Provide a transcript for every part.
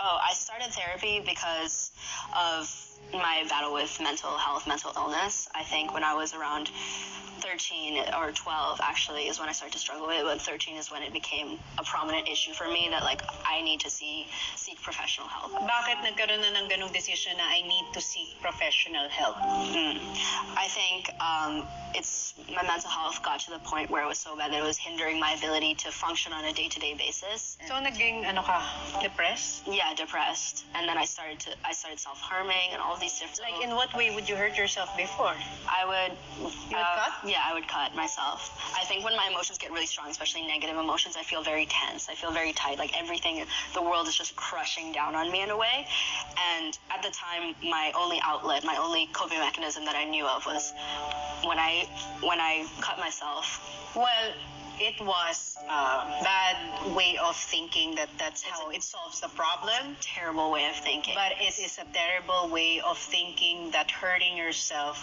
Oh, I started therapy because of my battle with mental health, mental illness. I think when I was around 13 or 12 actually is when I started to struggle with it, but 13 is when it became a prominent issue for me that like I need to see seek professional help. Bakit nagkaroon na ng ganong decision na I need to seek professional help? Mm. I think um, it's my mental health got to the point where it was so bad that it was hindering my ability to function on a day-to-day basis. So naging ano ka, depressed? Yeah, depressed, and then I started to I started self-harming and all these different. Like in what way would you hurt yourself before? I would. You would cut? Yeah, I would cut myself. I think when my emotions get really strong, especially negative emotions, I feel very tense. I feel very tight. Like everything, the world is just crushing down on me in a way. And at the time, my only outlet, my only coping mechanism that I knew of was when I when I cut myself. Well, it was a bad way of thinking that that's how it solves the problem. Terrible way of thinking. But it is a terrible way of thinking that hurting yourself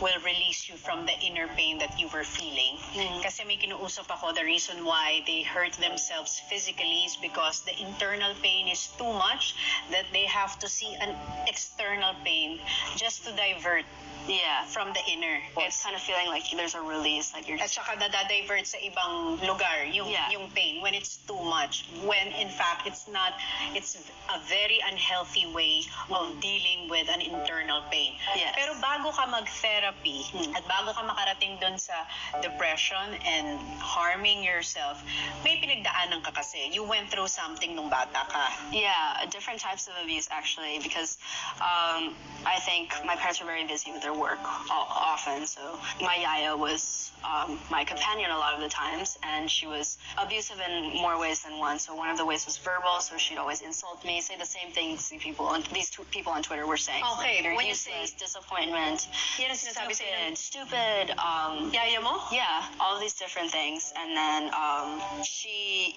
will release you from the inner pain that you were feeling. Mm. Kasi may kinuusap ako, the reason why they hurt themselves physically is because the internal pain is too much that they have to see an external pain just to divert yeah, from the inner. it's kind of feeling like there's a release, like you're at saka nadadivert sa ibang lugar yung Yeah. yung pain when it's too much when in fact it's not it's a very unhealthy way of dealing with an internal pain Yes. pero bago ka mag-therapy Hmm. at bago ka makarating doon sa depression and harming yourself may pinagdaanan ka kasi you went through something nung bata ka Yeah, different types of abuse actually, because um, I think my parents were very busy with their work often. So my yaya was um, my companion a lot of the times, and she was abusive in more ways than one. So one of the ways was verbal, so she'd always insult me, say the same things people on these tw- people on Twitter were saying. Okay, You're when you say disappointment, yan ang sinasabi sa'yo stupid, stupid. Um, mo yeah, all these different things. And then um, she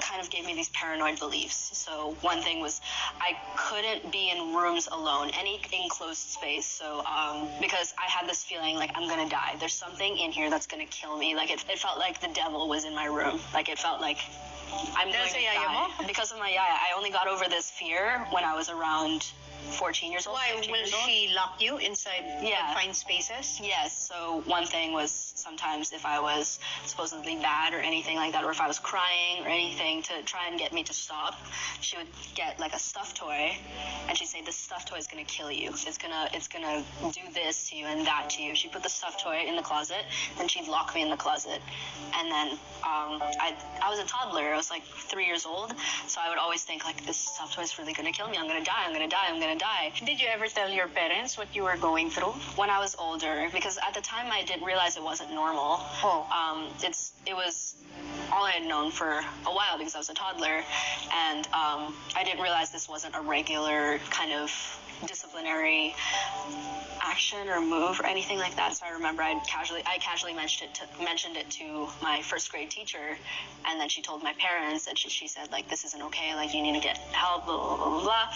kind of gave me these paranoid beliefs. So one thing was I couldn't be in rooms alone, any enclosed space. So um, because I had this feeling like I'm gonna die. There's something in here that's gonna kill me. Like it, it felt like the devil was in my room. Like it felt like I'm going to die. Because of my yaya, I only got over this fear when I was around 14 years old. why 15 will old. she lock you inside Yeah. confined spaces Yes. So one thing was sometimes if I was supposedly bad or anything like that, or if I was crying or anything to try and get me to stop, she would get like a stuffed toy, and she'd say, "This stuffed toy is gonna kill you. It's gonna, it's gonna do this to you and that to you." She put the stuffed toy in the closet, and she'd lock me in the closet, and then um, I, I was a toddler. I was like three years old, so I would always think like, "This stuffed toy is really gonna kill me. I'm gonna die. I'm gonna die. I'm gonna die." Did you ever tell your parents what you were going through? when I was older because at the time I didn't realize it wasn't normal. Oh. Um, it's it was all I had known for a while because I was a toddler, and um, I didn't realize this wasn't a regular kind of disciplinary action or move or anything like that. So I remember I casually I casually mentioned it to, mentioned it to my first grade teacher, and then she told my parents, and she, she said like this isn't okay, like you need to get help, blah blah blah blah, blah.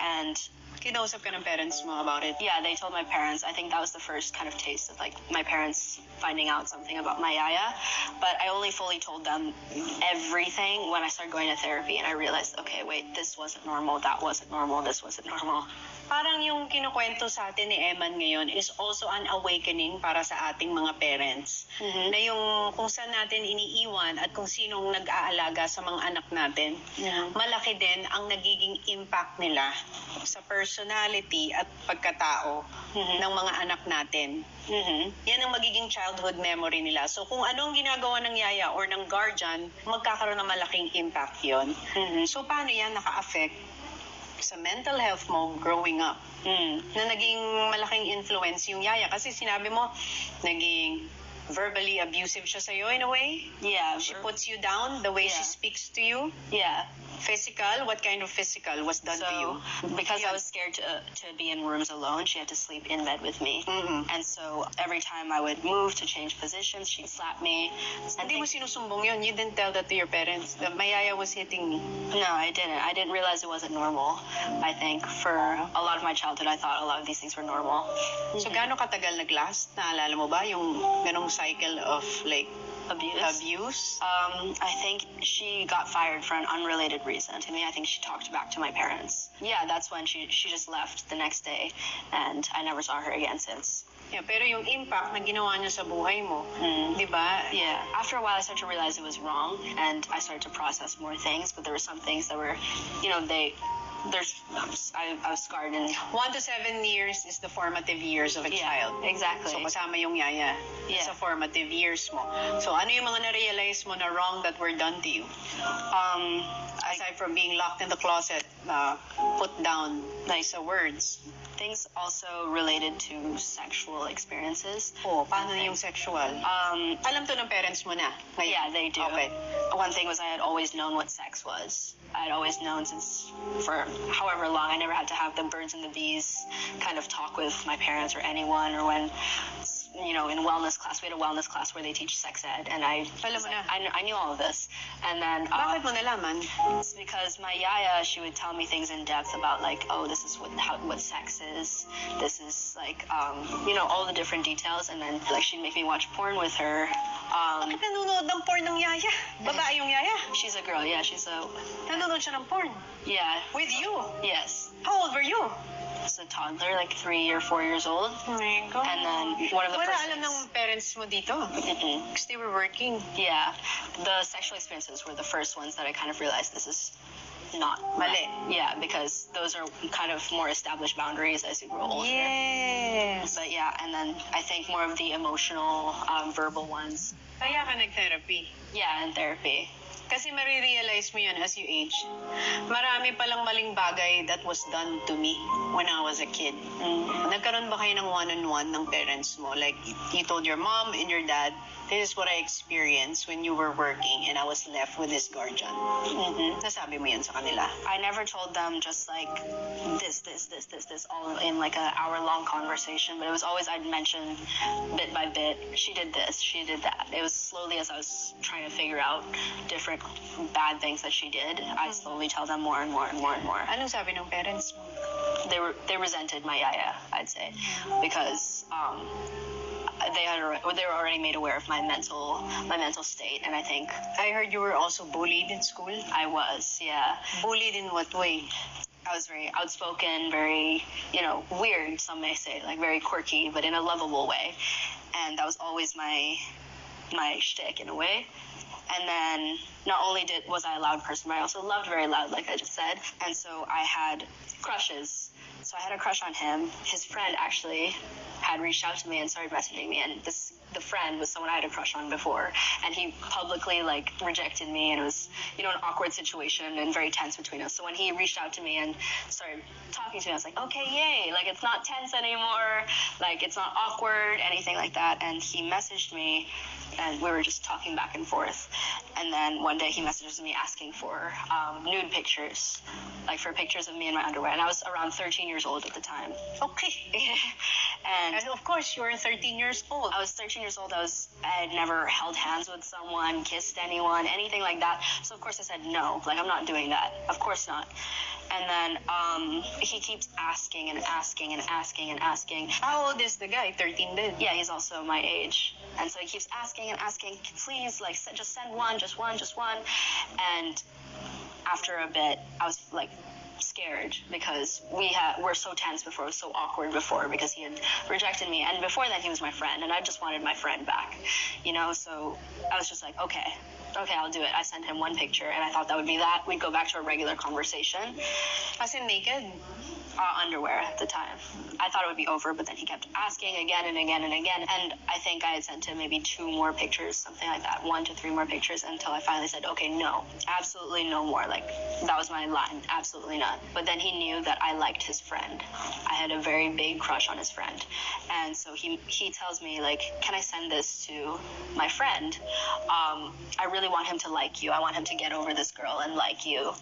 and Kinausap ka ng parents mo about it? yeah, they told my parents. I think that was the first kind of taste of like my parents finding out something about my yaya. But I only fully told them everything when I started going to therapy and I realized, okay, wait, this wasn't normal, that wasn't normal, this wasn't normal. Parang yung kinukwento sa atin ni Eman ngayon is also an awakening para sa ating mga parents. Mhm. Na yung kung saan natin iniiwan at kung sinong nag-aalaga sa mga anak natin, Mhm. malaki din ang nagiging impact nila sa personality at pagkatao Mhm. ng mga anak natin. Mm-hmm. Yan ang magiging childhood memory nila. So kung ano ang ginagawa ng yaya or ng guardian, magkakaroon ng malaking impact yon. Mhm. So paano yan naka-affect sa mental health mo growing up? Mm. Na naging malaking influence yung yaya. Kasi sinabi mo, naging verbally abusive siya sa'yo in a way. Yeah. She puts you down the way she Yeah. speaks to you. yeah. Physical, what kind of physical was done to you? So, because I was scared to, to be in rooms alone, she had to sleep in bed with me. Mm-mm. And so every time I would move to change positions, she'd slap me. Hindi mo sinusumbong yun. You didn't tell that to your parents. That my yaya was hitting me. No, I didn't. I didn't realize it wasn't normal. I think for a lot of my childhood, I thought a lot of these things were normal. So, gaano katagal nag-last? Naalala mo ba yung ganong cycle of like Abuse. abuse? Um, I think she got fired for an unrelated reason. To me, I think she talked back to my parents. Yeah, that's when she she just left the next day, and I never saw her again since. Yeah, pero yung impact na ginawa niya sa buhay mo, Mm. di ba? Yeah. After a while, I started to realize it was wrong, and I started to process more things. But there were some things that were, you know, they, there's, I, I was scarred and One to seven years is the formative years of a Yeah, child. exactly. So kasama yung yaya Yeah. sa formative years mo. So ano yung mga na-realize mo na wrong that were done to you? um, Aside from being locked in the closet, uh, put down sa words. things also related to sexual experiences. Oh, paano yung sexual? Um, Alam to ng parents mo na. ngayon? yeah, they do. Okay. One thing was I had always known what sex was. I had always known since for however long. I never had to have the birds and the bees kind of talk with my parents or anyone, or when you know in wellness class we had a wellness class where they teach sex ed, and I mo. I, I knew all of this, and then uh, Bakit mo nalaman? It's because my yaya, she would tell me things in depth about like, oh, this is what how, what sex is. This is like, um, you know, all the different details, and then like she'd make me watch porn with her. Um, Bakit nanonood ng porn ng yaya? Babae yung yaya. she's a girl, yeah. She's a Nanonood siya ng porn. yeah, With you. yes. How old were you? She's a toddler, like three or four years old. Oh my God. And then one of the Wala first alam ng parents mo dito. Mm-mm. Because they were working. Yeah, the sexual experiences were the first ones that I kind of realized this is not Mali. Yeah, because those are kind of more established boundaries as you grow older. Yes. But yeah, and then I think more of the emotional, um, verbal ones. Kaya ka nag-therapy. Yeah, in therapy. Kasi marirealize mo yun as you age. Marami palang maling bagay that was done to me when I was a kid. Nagkaroon ba kayo ng one-on-one ng parents mo? Like, you told your mom and your dad, this is what I experienced when you were working and I was left with this guardian. hmm Nasabi mo yan sa kanila. I never told them just like this, this, this, this, this, all in like an hour long conversation, but it was always I'd mention bit by bit, she did this, she did that. It was slowly as I was trying to figure out different bad things that she did, I slowly tell them more and more and more and more. Anong sabi ng parents mo? they were they resented my yaya, I'd say, because um, they had or they were already made aware of my mental my mental state, and I think I heard you were also bullied in school. I was, yeah. Bullied in what way? I was very outspoken, very, you know, weird, some may say, like very quirky, but in a lovable way. And that was always my my shtick in a way. And then not only did was I a loud person, but I also loved very loud, like I just said. And so I had crushes. So I had a crush on him. His friend actually had reached out to me and started messaging me, and this the friend was someone I had a crush on before, and he publicly like rejected me, and it was you know an awkward situation and very tense between us. So when he reached out to me and started talking to me, I was like, okay, yay! Like it's not tense anymore, like it's not awkward, anything like that. And he messaged me, and we were just talking back and forth. And then one day he messages me asking for um, nude pictures, like for pictures of me in my underwear, and I was around 13 years old at the time. Okay. and And of course, you were 13 years old. I was 13 years old. I was I had never held hands with someone, kissed anyone, anything like that. So of course I said no. Like I'm not doing that. Of course not. And then um, he keeps asking and asking and asking and asking. How old is the guy? 13 din. Yeah, he's also my age. And so he keeps asking and asking, please, like, just send one, just one, just one. And after a bit, I was like scared because we had we're so tense before, it was so awkward before because he had rejected me. And before that he was my friend, and I just wanted my friend back, you know. So I was just like, okay, okay, I'll do it. I sent him one picture, and I thought that would be that. We'd go back to a regular conversation. As in naked? Uh, underwear at the time. I thought it would be over, but then he kept asking again and again and again. And I think I had sent him maybe two more pictures, something like that, one to three more pictures, until I finally said, okay, no, absolutely no more. Like, that was my line, absolutely not. But then he knew that I liked his friend. I had a very big crush on his friend. And so he, he tells me, like, can I send this to my friend? Um, I really want him to like you. I want him to get over this girl and like you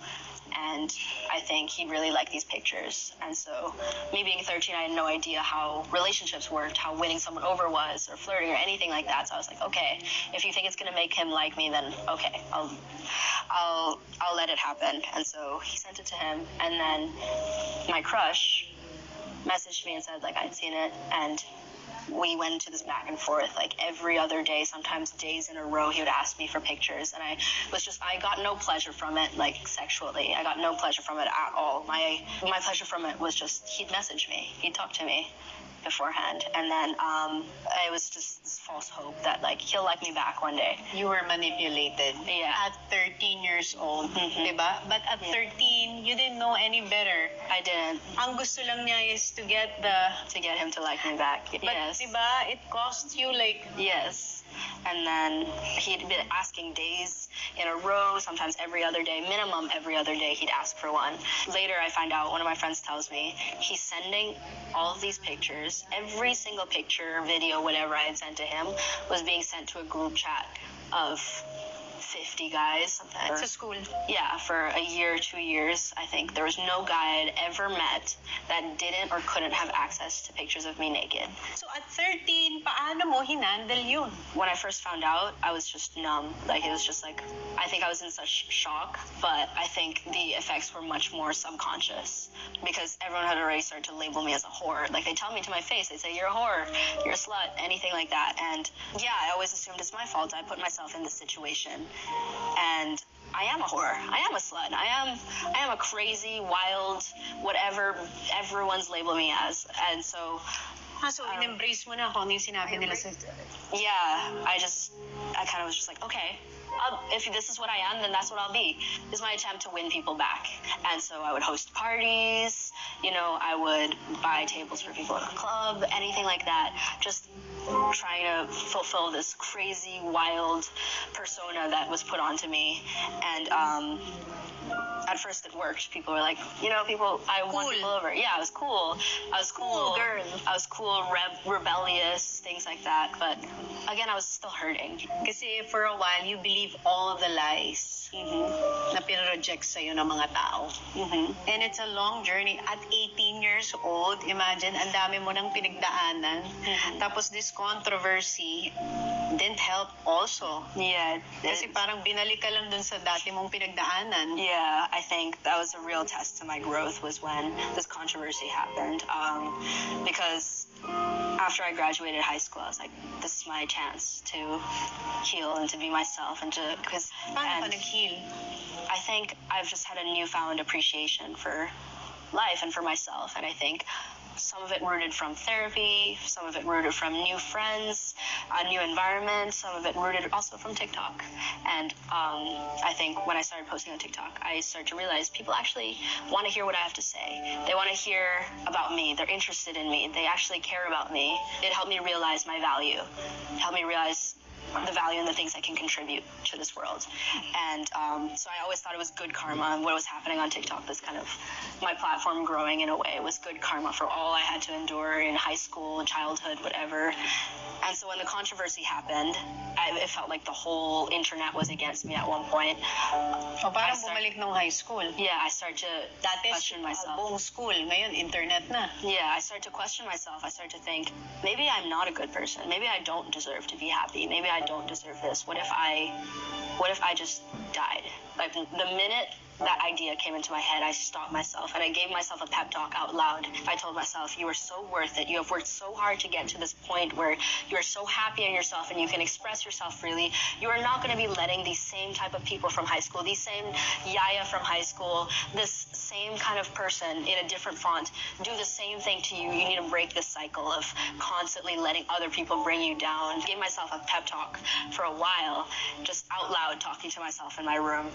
and I think he really liked these pictures. And so, me being 13, I had no idea how relationships worked, how winning someone over was, or flirting, or anything like that. So I was like, okay, if you think it's gonna make him like me, then okay, I'll, I'll, I'll let it happen. And so he sent it to him, and then my crush messaged me and said like I'd seen it, and we went into this back and forth like every other day, sometimes days in a row. He would ask me for pictures, and I was just I got no pleasure from it, like sexually. I got no pleasure from it at all. My my pleasure from it was just he'd message me, he'd talk to me beforehand, and then um, it was just this false hope that like he'll like me back one day. You were manipulated Yeah. at 13 years old, Mhm. diba? But at Yeah. 13, you didn't know any better. I didn't Ang gusto lang niya is to get the... to get him to like me back. But yes. diba, it cost you like... Yes. And then he'd been asking days in a row, sometimes every other day, minimum every other day, he'd ask for one. Later, I find out, one of my friends tells me, he's sending all of these pictures. Every single picture, video, whatever I had sent to him was being sent to a group chat of 50 guys. something. Sa school. Yeah, for a year, two years, I think. There was no guy I'd ever met that didn't or couldn't have access to pictures of me naked. So at 13, paano mo hinandle yun? when I first found out, I was just numb. Like it was just like I think I was in such shock, but I think the effects were much more subconscious because everyone had already started to label me as a whore. Like they tell me to my face, they say you're a whore, you're a slut, anything like that. And yeah, I always assumed it's my fault. I put myself in this situation, and I am a whore. I am a slut. I am I am a crazy, wild, whatever everyone's labeled me as. And so Ah, so in-embrace mo na kung ano yung sinabi nila sa... yeah, I just, I kind of was just like, okay, I'll, if this is what I am, then that's what I'll be. Is my attempt to win people back. And so I would host parties, you know, I would buy tables for people at a club, anything like that. Just trying to fulfill this crazy, wild persona that was put onto me. And, um, at first it worked. People were like, you know, people, I won Cool. people over. Yeah, I was cool. I was Cool cool. girl. I was cool, reb- rebellious, things like that. But again, I was still hurting. Kasi for a while, you believe all the lies Mm-hmm. na pinroject sa'yo ng mga tao. Mm-hmm. And it's a long journey. At 18 years old, imagine, ang dami mo nang pinagdaanan. Mhm. Tapos this controversy didn't help also. Yeah. Kasi parang binalik ka lang dun sa dati mong pinagdaanan. Yeah, I think that was a real test to my growth was when this controversy happened. Um, because after I graduated high school, I was like, this is my chance to heal and to be myself and to because nag-heal? I think I've just had a newfound appreciation for life and for myself. And I think some of it rooted from therapy, some of it rooted from new friends, a new environment, some of it rooted also from TikTok. And um, I think when I started posting on TikTok, I started to realize people actually want to hear what I have to say. They want to hear about me. They're interested in me. They actually care about me. It helped me realize my value. It helped me realize the value and the things I can contribute to this world. And um, so I always thought it was good karma. What was happening on TikTok, this kind of my platform growing in a way, was good karma for all I had to endure in high school, childhood, whatever. And so when the controversy happened, I, it felt like the whole internet was against me at one point. O parang start- bumalik nung high school. Yeah, I started to Dati question myself. buong school, ngayon internet na. Yeah, I started to question myself. I started to think, maybe I'm not a good person. Maybe I don't deserve to be happy. Maybe I don't deserve this. What if I what if I just died? Like the minute that idea came into my head, I stopped myself and I gave myself a pep talk out loud. I told myself, you are so worth it. You have worked so hard to get to this point where you're so happy in yourself and you can express yourself freely. You are not going to be letting these same type of people from high school, these same yaya from high school, this same kind of person in a different font do the same thing to you. You need to break this cycle of constantly letting other people bring you down. Gave myself a pep talk for a while, just out loud talking to myself in my room.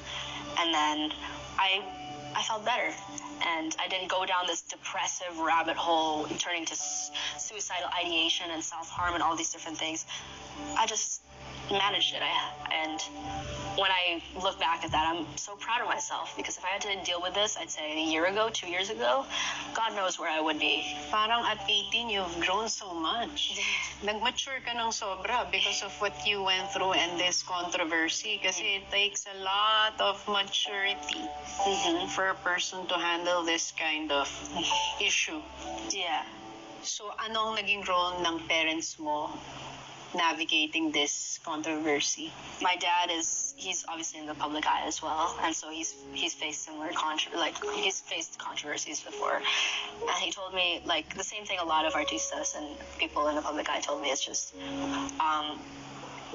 And then I I felt better. And I didn't go down this depressive rabbit hole turning to suicidal ideation and self-harm and all these different things. I just managed it. I, and when I look back at that, I'm so proud of myself because if I had to deal with this, I'd say a year ago, two years ago, God knows where I would be. Parang at 18, you've grown so much. Nag-mature ka ng sobra because of what you went through and this controversy. Kasi it takes a lot of maturity Mhm. for a person to handle this kind of issue. Yeah. So, ano ang naging role ng parents mo navigating this controversy? my dad is he's obviously in the public eye as well and so he's he's faced similar contro- like he's faced controversies before and he told me like the same thing a lot of artistas and people in the public eye told me it's just um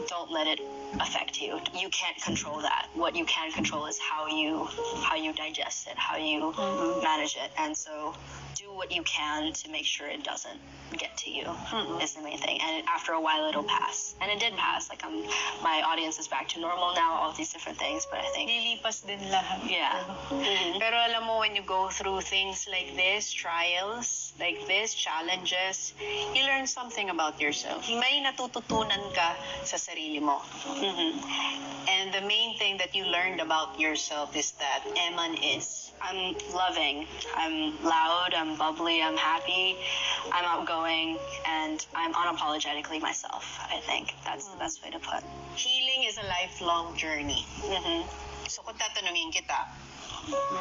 don't let it affect you. You can't control that. What you can control is how you how you digest it how you mm-hmm. manage it. And so do what you can to make sure it doesn't get to you mm-hmm. is the main thing. And after a while it'll pass. And it did pass. Like um my audience is back to normal now all these different things but i think Lilipas din lahat. yeah. Mm-hmm. Pero alam mo, when you go through things like this, trials like this, challenges, you learn something about yourself. May natututunan ka sa sarili mo. And the main thing that you learned about yourself is that Eman is. i'm loving i'm loud i'm bubbly i'm happy i'm outgoing and i'm unapologetically myself i think that's the best way to put Healing is a lifelong journey. hmm So kung tatanungin kita,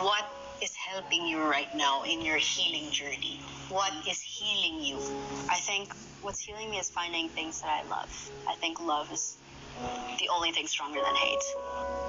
what is helping you right now in your healing journey? What is healing you? I think what's healing me is finding things that I love. I think love is the only thing stronger than hate.